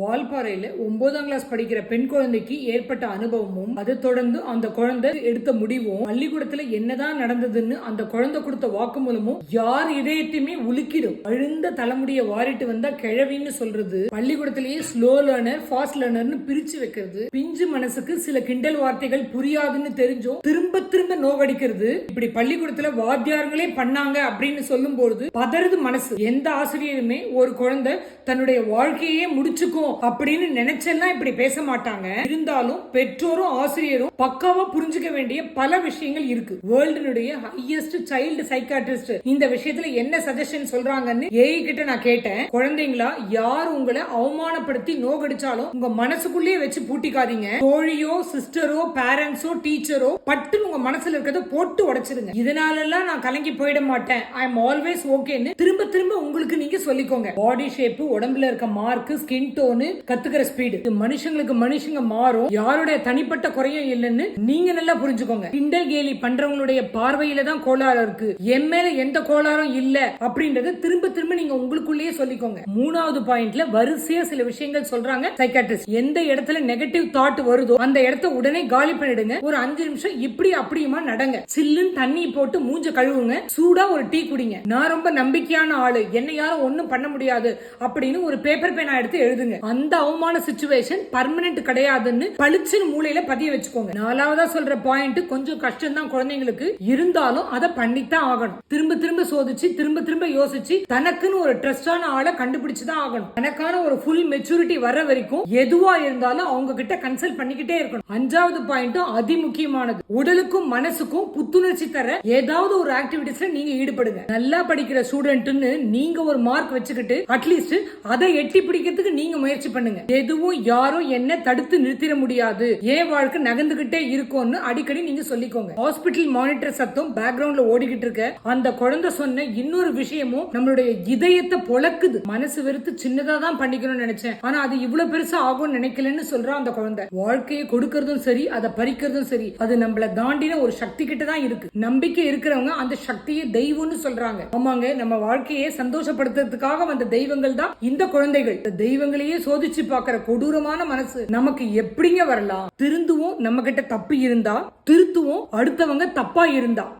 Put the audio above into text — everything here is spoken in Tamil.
வால்பாறையில ஒன்பதாம் கிளாஸ் படிக்கிற பெண் குழந்தைக்கு ஏற்பட்ட அனுபவமும் அதை தொடர்ந்து அந்த குழந்தை எடுத்த முடிவும் பள்ளிக்கூடத்துல என்னதான் நடந்ததுன்னு அந்த குழந்தை கொடுத்த வாக்குமூலமும் யார் இதயத்தையுமே உலுக்கிடும். அழுந்த தலைமுடிய வாரிட்டு வந்தா கிழவின்னு சொல்றது பள்ளிக்கூடத்திலேயே ஸ்லோ லேர்னர் ஃபாஸ்ட் லேர்னர்னு பிரிச்சு வைக்கிறது. பிஞ்சு மனசுக்கு சில கிண்டல் வார்த்தைகள் புரியாதுன்னு தெரிஞ்சும் திரும்ப திரும்ப நோகடிக்கிறது. இப்படி பள்ளிக்கூடத்துல வாத்தியார்களே பண்ணாங்க அப்படின்னு சொல்லும் பொழுது பதறது மனசு. எந்த ஆசிரியருமே ஒரு குழந்தை தன்னுடைய வாழ்க்கையே முடிச்சுக்கும் அப்படின்னு நினைச்செல்லாம் இப்படி பேச மாட்டாங்க. இருந்தாலும் பெற்றோரும் ஆசிரியரும் பக்காவா புரிஞ்சுக்க வேண்டிய பல விஷயங்கள் இருக்கு. வேர்ல்டுனுடைய ஹையஸ்ட் சைல்டு சைக்காட்ரிஸ்ட் இந்த விஷயத்துல என்ன சஜஷன் சொல்றாங்கன்னு ஏஐ கிட்ட நான் கேட்டேன். குழந்தைங்களா யார் உங்களை அவமானப்படுத்தி நோகடிச்சாலும் உங்க மனசுக்குள்ளேயே வச்சு பூட்டிக்காதீங்க. தோழியோ சிஸ்டரோ பேரண்ட்ஸோ டீச்சரோ பட்டுன்னு உங்க மனசுல இருக்கிறத போட்டு உடைச்சிருங்க. இதனாலெல்லாம் நான் கலங்கி போயிட மாட்டேன். ஐ எம் ஆல்வேஸ் ஓகேன்னு திரும்ப திரும்ப உங்களுக்கு நீங்க சொல்லிக்கோங்க. பாடி ஷேப் உடம்புல இருக்க மார்க் ஸ்கின் டோன் கத்துக்கிற ஸ்பீடு மனுஷங்களுக்கு மனுஷங்க மாறும். யாருடைய தனிப்பட்ட குறையும் இல்லைன்னு நீங்க நல்லா புரிஞ்சுக்கோங்க. கிண்டல் கேலி பண்றவங்களுடைய பார்வையில தான் கோளாறு இருக்கு. என் மேல எந்த கோளாறும் இல்ல அப்படின்றத திரும்ப திரும்ப நீங்க உங்களுக்குள்ளேயே சொல்லிக்கோங்க. மூணாவது பாயிண்ட்ல வரிசையா சில விஷயங்கள் சொல்றாங்க சைக்காட்ரிஸ்ட் எந்த இடத்துல நெகட்டிவ் தாட் வருதோ அந்த இடத்த உடனே காலி பண்ணிடுங்க. ஒரு அஞ்சு நிமிஷம் இப்படி அப்படியுமா நடங்க. சில்லுன்னு தண்ணி போட்டு மூஞ்ச கழுவுங்க. சூடா ஒரு டீ குடிங்க. நான் ரொம்ப நம்பிக்கையான ஆளு. என்ன யாரும் ஒண்ணும் பண்ண முடியாது அப்படின்னு ஒரு பேப்பர் பேனா எடுத்து எழுதுங்க. அந்த அவமான சுச்சுவேஷன் பர்மனன்ட் கிடையாதுன்னு பளிச்சுன்னு மூளையில பதிய வச்சுக்கோங்க. நாலாவதா சொல்ற பாயிண்ட் கொஞ்சம் கஷ்டம் தான் குழந்தைங்களுக்கு. இருந்தாலும் அதை பண்ணித்தான் ஆகணும். திரும்ப திரும்ப சோதிச்சு திரும்ப திரும்ப யோசிச்சு தனக்குன்னு ஒரு ட்ரஸ்டான ஆளை கண்டுபிடிச்சு தான் ஆகணும். தனக்கான ஒரு ஃபுல் மெச்சூரிட்டி வர வரைக்கும் எதுவா இருந்தாலும் அவங்க கிட்ட கன்சல்ட் பண்ணிக்கிட்டே இருக்கணும். அஞ்சாவது பாயிண்ட்டும் அதி முக்கியமானது உடலுக்கும் மனசுக்கும் புத்துணர்ச்சி தர ஏதாவது ஒரு ஆக்டிவிட்டிஸ்ல நீங்க ஈடுபடுங்க. நல்லா படிக்கிற ஸ்டூடெண்ட்னு நீங்க ஒரு மார்க் வச்சுக்கிட்டு அட்லீஸ்ட் அதை எட்டி பிடிக்கிறதுக்கு நீங்க முயற்சி பண்ணுங்க. எதுவும் யாரும் என்ன தடுத்து நிறுத்திட முடியாது. ஏன் வாழ்க்கை நகர்ந்துகிட்டே இருக்கும்னு அடிக்கடி நீங்க சொல்லிக்கோங்க. ஹாஸ்பிட்டல் மானிட்டர் சத்தம் பேக்ரவுண்ட்ல ஓடிக்கிட்டு இருக்க. அந்த குழந்தை சொன்ன இன்னொரு விஷயமும் நம்மளுடைய இதயத்தை பொழக்குது. மனசு வெறுத்து சின்னதா தான் பண்ணிக்கணும்னு நினைச்சேன். ஆனா அது இவ்வளவு பெருசா ஆகும்னு நினைக்கலன்னு சொல்றா அந்த குழந்தை. வாழ்க்கையை கொடுக்கறதும் சரி அதை பறிக்கிறதும் சரி அது நம்மள தாண்டின ஒரு சக்தி கிட்ட தான் இருக்கு. நம்பிக்கை இருக்கிறவங்க அந்த சக்தியை தெய்வம்னு சொல்றாங்க. ஆமாங்க நம்ம வாழ்க்கையை சந்தோஷப்படுத்துறதுக்காக வந்த தெய்வங்கள் தான் இந்த குழந்தைகள். தெய்வங்களையே சோதிச்சு பார்க்கிற கொடூரமான மனசு நமக்கு எப்படிங்க வரலாம்? திருந்துவோம் நம்ம கிட்ட தப்பு இருந்தா திருத்துவோம் அடுத்தவங்க தப்பா இருந்தா.